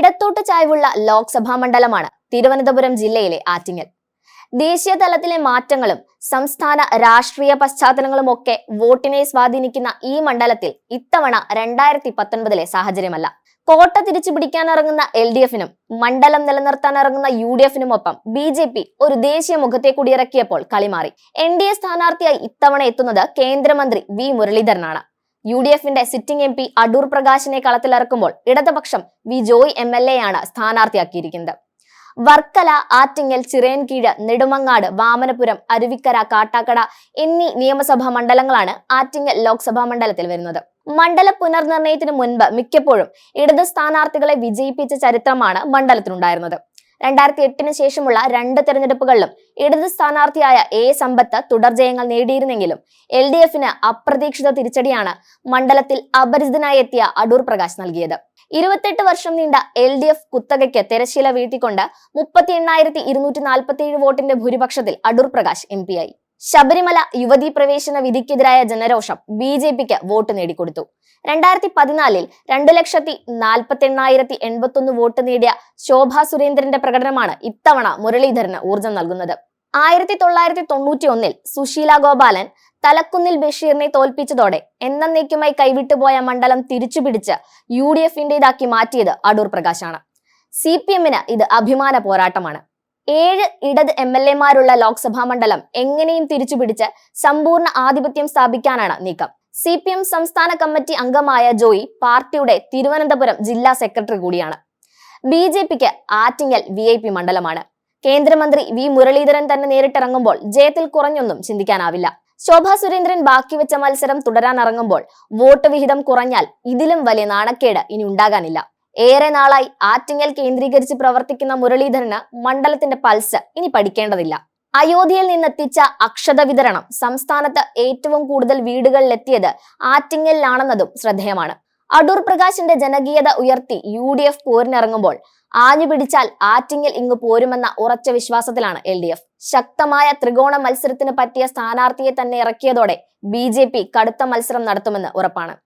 ഇടത്തോട്ട് ചായ്വുള്ള ലോക്സഭാ മണ്ഡലമാണ് തിരുവനന്തപുരം ജില്ലയിലെ ആറ്റിങ്ങൽ. ദേശീയ തലത്തിലെ മാറ്റങ്ങളും സംസ്ഥാന രാഷ്ട്രീയ പശ്ചാത്തലങ്ങളും ഒക്കെ വോട്ടിനെ സ്വാധീനിക്കുന്ന ഈ മണ്ഡലത്തിൽ ഇത്തവണ രണ്ടായിരത്തി പത്തൊൻപതിലെ സാഹചര്യമല്ല. കോട്ട തിരിച്ചു പിടിക്കാനിറങ്ങുന്ന എൽ ഡി എഫിനും മണ്ഡലം നിലനിർത്താൻ ഇറങ്ങുന്ന യു ഡി എഫിനും ഒപ്പം ബി ജെ പി ഒരു ദേശീയ മുഖത്തെ കൂടി ഇറക്കിയപ്പോൾ കളിമാറി. എൻ ഡി എ സ്ഥാനാർത്ഥിയായി ഇത്തവണ എത്തുന്നത് കേന്ദ്രമന്ത്രി വി മുരളീധരനാണ്. യു ഡി എഫിന്റെ സിറ്റിംഗ് എം പി അടൂർ പ്രകാശിനെ കളത്തിലിറക്കുമ്പോൾ ഇടതുപക്ഷം V Joy M L A ആണ് സ്ഥാനാർത്ഥിയാക്കിയിരിക്കുന്നത്. വർക്കല ആറ്റിങ്ങൽ ചിറയൻകീഴ് നെടുമങ്ങാട് വാമനപുരം അരുവിക്കര കാട്ടാക്കട എന്നീ നിയമസഭാ മണ്ഡലങ്ങളാണ് ആറ്റിങ്ങൽ ലോക്സഭാ മണ്ഡലത്തിൽ വരുന്നത്. മണ്ഡല പുനർനിർണയത്തിന് മുൻപ് മിക്കപ്പോഴും ഇടത് സ്ഥാനാർത്ഥികളെ വിജയിപ്പിച്ച ചരിത്രമാണ് മണ്ഡലത്തിനുണ്ടായിരുന്നത് രണ്ടായിരത്തി എട്ടിന് ശേഷമുള്ള രണ്ട് തെരഞ്ഞെടുപ്പുകളിലും ഇടത് സ്ഥാനാർത്ഥിയായ എ സമ്പത്ത് തുടർ ജയങ്ങൾ നേടിയിരുന്നെങ്കിലും എൽ ഡി എഫിന് അപ്രതീക്ഷിത തിരിച്ചടിയാണ് മണ്ഡലത്തിൽ അപരിചിതനായി എത്തിയ അടൂർ പ്രകാശ് നൽകിയത്. ഇരുപത്തെട്ട് വർഷം നീണ്ട എൽ ഡി എഫ് കുത്തകയ്ക്ക് തിരശ്ശീല വീഴ്ത്തിക്കൊണ്ട് മുപ്പത്തി എണ്ണായിരത്തി ഇരുന്നൂറ്റി നാൽപ്പത്തി ഏഴ് വോട്ടിന്റെ ഭൂരിപക്ഷത്തിൽ അടൂർ പ്രകാശ് എം പി ആയി. ശബരിമല യുവതീ പ്രവേശന വിധിക്കെതിരായ ജനരോഷം ബി ജെ പിക്ക് വോട്ട് നേടിക്കൊടുത്തു. രണ്ടായിരത്തി പതിനാലിൽ രണ്ട് ലക്ഷത്തി നാൽപ്പത്തി എണ്ണായിരത്തി എൺപത്തി ഒന്ന് വോട്ട് നേടിയ ശോഭാ സുരേന്ദ്രന്റെ പ്രകടനമാണ് ഇത്തവണ മുരളീധരന് ഊർജം നൽകുന്നത്. ആയിരത്തി തൊള്ളായിരത്തി തൊണ്ണൂറ്റി ഒന്നിൽ സുശീല ഗോപാലൻ തലക്കുന്നിൽ ബഷീറിനെ തോൽപ്പിച്ചതോടെ എന്നേക്കുമായി കൈവിട്ടുപോയ മണ്ഡലം തിരിച്ചുപിടിച്ച് യു ഡി എഫിന്റേതാക്കി മാറ്റിയത് അടൂർ പ്രകാശാണ്. സി പി എമ്മിന് ഇത് അഭിമാന പോരാട്ടമാണ്. ഏഴ് ഇടത് എം എൽ എമാരുള്ള ലോക്സഭാ മണ്ഡലം എങ്ങനെയും തിരിച്ചുപിടിച്ച് സമ്പൂർണ ആധിപത്യം സ്ഥാപിക്കാനാണ് നീക്കം. സി പി എം സംസ്ഥാന കമ്മിറ്റി അംഗമായ ജോയി പാർട്ടിയുടെ തിരുവനന്തപുരം ജില്ലാ സെക്രട്ടറി കൂടിയാണ്. ബി ജെ പിക്ക് ആറ്റിങ്ങൽ വി ഐ പി മണ്ഡലമാണ്. കേന്ദ്രമന്ത്രി വി മുരളീധരൻ തന്നെ നേരിട്ടിറങ്ങുമ്പോൾ ജയത്തിൽ കുറഞ്ഞൊന്നും ചിന്തിക്കാനാവില്ല. ശോഭാ സുരേന്ദ്രൻ ബാക്കി വെച്ച മത്സരം തുടരാനിറങ്ങുമ്പോൾ വോട്ട് വിഹിതം കുറഞ്ഞാൽ ഇതിലും വലിയ നാണക്കേട് ഇനി ഉണ്ടാകാനില്ല. ഏറെ നാളായി ആറ്റിങ്ങൽ കേന്ദ്രീകരിച്ച് പ്രവർത്തിക്കുന്ന മുരളീധരന് മണ്ഡലത്തിന്റെ പൾസ് ഇനി പഠിക്കേണ്ടതില്ല. അയോധ്യയിൽ നിന്നെത്തിച്ച അക്ഷത വിതരണം സംസ്ഥാനത്ത് ഏറ്റവും കൂടുതൽ വീടുകളിലെത്തിയത് ആറ്റിങ്ങലിലാണെന്നതും ശ്രദ്ധേയമാണ്. അടൂർ പ്രകാശിന്റെ ജനകീയത ഉയർത്തി യു ഡി എഫ് പോരിനിറങ്ങുമ്പോൾ ആഞ്ഞു പിടിച്ചാൽ ആറ്റിങ്ങൽ ഇങ്ങ് പോരുമെന്ന ഉറച്ച വിശ്വാസത്തിലാണ് എൽ ഡി എഫ്. ശക്തമായ ത്രികോണ മത്സരത്തിന് പറ്റിയ സ്ഥാനാർത്ഥിയെ തന്നെ ഇറക്കിയതോടെ ബി കടുത്ത മത്സരം നടത്തുമെന്ന് ഉറപ്പാണ്.